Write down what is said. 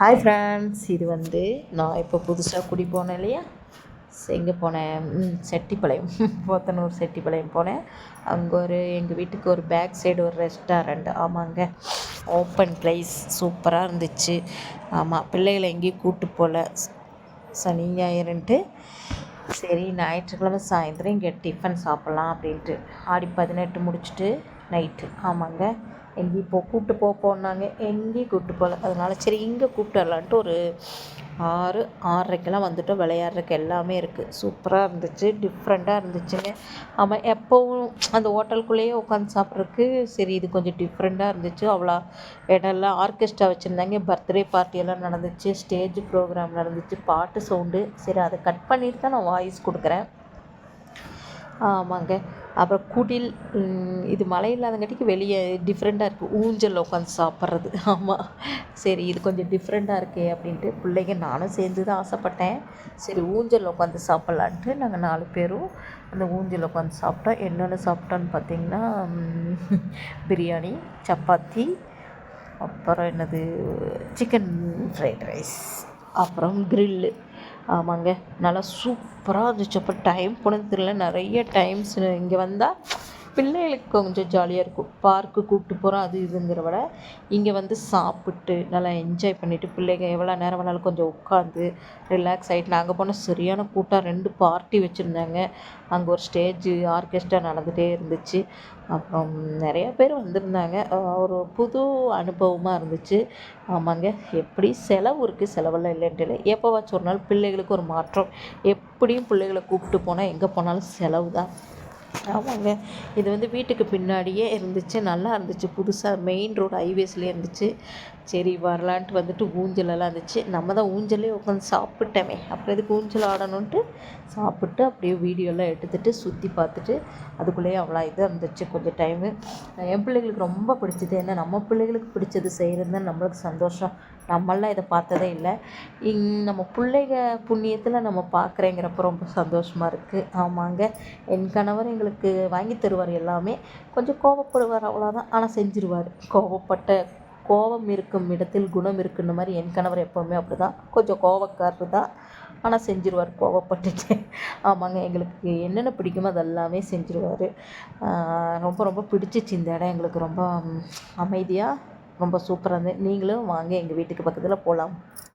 Hi friends இது வந்து நான் இப்போ புதுசாக குடி போனேன் இல்லையா? எங்கே போனேன். செட்டிப்பாளையம். போத்தனூர் செட்டிப்பாளையம் போனேன். அங்கே ஒரு எங்கள் வீட்டுக்கு ஒரு பேக் சைடு ஒரு ரெஸ்டாரண்ட் ஆமாங்க. ஓப்பன் ப்ளேஸ் சூப்பராக இருந்துச்சு. ஆமாம் பிள்ளைகளை எங்கேயும் கூப்பிட்டு போகல சனி ஞாயிறுன்ட்டு. சரி ஞாயிற்றுக்கிழமை சாயந்தரம் இங்கே டிஃபன் சாப்பிட்லாம் அப்படின்ட்டு. ஆடி பதினெட்டு முடிச்சுட்டு நைட்டு. ஆமாங்க. எங்கேயும் இப்போ கூப்பிட்டு போக போனாங்க எங்கேயும் கூப்பிட்டு போகல. அதனால சரி இங்கே கூப்பிட்டு வரலான்ட்டு ஒரு ஆறு ஆறரைக்கெல்லாம் வந்துட்டோம். விளையாடுறதுக்கு எல்லாமே இருக்குது சூப்பராக இருந்துச்சு. டிஃப்ரெண்ட்டாக இருந்துச்சுங்க. ஆமாம் எப்போவும் அந்த ஹோட்டலுக்குள்ளேயே உட்காந்து சாப்பிட்றதுக்கு சரி இது கொஞ்சம் டிஃப்ரெண்ட்டாக இருந்துச்சு. அவ்வளோ இடம்லாம் ஆர்கெஸ்ட்ரா வச்சுருந்தாங்க. பர்த்டே பார்ட்டியெல்லாம் நடந்துச்சு. ஸ்டேஜ் ப்ரோக்ராம் நடந்துச்சு. பாட்டு சவுண்டு சரி அதை கட் பண்ணிட்டு தான் நான் வாய்ஸ் கொடுக்குறேன். ஆமாங்க. அப்புறம் குடில் இது மழை இல்லாதங்காட்டிக்கு வெளியே டிஃப்ரெண்ட்டாக இருக்குது ஊஞ்சலில் உட்காந்து சாப்பிட்றது. ஆமாம் சரி இது கொஞ்சம் டிஃப்ரெண்ட்டாக இருக்கே அப்படின்ட்டு பிள்ளைங்க நானும் சேர்ந்து தான் ஆசைப்பட்டேன். சரி ஊஞ்சலில் உட்காந்து சாப்பிட்லான்ட்டு நாங்கள் நாலு பேரும் அந்த ஊஞ்சலில் உட்காந்து சாப்பிட்டோம். என்னென்ன சாப்பிட்டோன்னு பார்த்தீங்கன்னா பிரியாணி சப்பாத்தி அப்புறம் என்னது சிக்கன் ஃப்ரைட் ரைஸ் அப்புறம் க்ரில்லு ஆமாங்க. நல்லா சூப்பராக இருந்துச்சு. அப்புறம் டைம் போனது தெரியல. நிறைய டைம்ஸ் இங்கே வந்தால் பிள்ளைகளுக்கு கொஞ்சம் ஜாலியாக இருக்கும். பார்க்கு கூப்பிட்டு போகிறோம் அது இதுங்கிற விட இங்கே வந்து சாப்பிட்டு நல்லா என்ஜாய் பண்ணிவிட்டு பிள்ளைங்க எவ்வளோ நேரம் வேணாலும் கொஞ்சம் உட்காந்து ரிலாக்ஸ் ஆகிட்டு நாங்கள் போன சரியான கூட்டம் ரெண்டு பார்ட்டி வச்சுருந்தாங்க. அங்கே ஒரு ஸ்டேஜு ஆர்கெஸ்ட்ரா நடந்துகிட்டே இருந்துச்சு. அப்புறம் நிறைய பேர் வந்திருந்தாங்க. ஒரு புது அனுபவமாக இருந்துச்சு. ஆமாங்க எப்படி செலவு இருக்குது செலவெல்லாம் இல்லைன்ட்டு இல்லை. எப்போவாச்சும் ஒரு நாள் பிள்ளைகளுக்கு ஒரு மாற்றம். எப்படியும் பிள்ளைகளை கூப்பிட்டு போனால் எங்கே போனாலும் செலவு தான் ஆமாங்க. இது வந்து வீட்டுக்கு பின்னாடியே இருந்துச்சு நல்லா இருந்துச்சு. புதுசாக மெயின் ரோடு ஹைவேஸ்லேயே இருந்துச்சு. சரி வரலான்ட்டு வந்துட்டு ஊஞ்சலெல்லாம் இருந்துச்சு. நம்ம தான் ஊஞ்சலே உட்காந்து சாப்பிட்டோமே. அப்புறம் எதுக்கு ஊஞ்சல் ஆடணுன்ட்டு சாப்பிட்டு அப்படியே வீடியோலாம் எடுத்துகிட்டு சுற்றி பார்த்துட்டு அதுக்குள்ளேயே அவ்வளோ இதாக இருந்துச்சு கொஞ்சம் டைமு என் பிள்ளைகளுக்கு ரொம்ப பிடிச்சது ஏன்னா நம்ம பிள்ளைகளுக்கு பிடிச்சது செய்கிறது தான் நம்மளுக்கு சந்தோஷம். நம்மளாம் இதை பார்த்ததே இல்லை. இங் நம்ம பிள்ளைங்க புண்ணியத்தில் நம்ம பார்க்குறேங்கிறப்ப ரொம்ப சந்தோஷமாக இருக்குது ஆமாங்க. என் கணவர் எங்களுக்கு வாங்கி தருவார் எல்லாமே. கொஞ்சம் கோவப்படுவார் அவ்வளோதான் ஆனால் செஞ்சிருவார். கோவப்பட்ட கோபம் இருக்கும் இடத்தில் குணம் இருக்குன்ற மாதிரி என் கணவர் எப்போவுமே அப்படி தான் கொஞ்சம் கோவக்காரர் தான் ஆனால் செஞ்சிருவார் கோவப்பட்டுட்டு ஆமாங்க எங்களுக்கு என்னென்ன பிடிக்குமோ அதெல்லாமே செஞ்சிருவார். ரொம்ப ரொம்ப பிடிச்சிச்சு இந்த இடம். எங்களுக்கு ரொம்ப அமைதியாக ரொம்ப சூப்பராக இருந்தது. நீங்களும் வாங்க எங்கள் வீட்டுக்கு பக்கத்தில் போகலாம்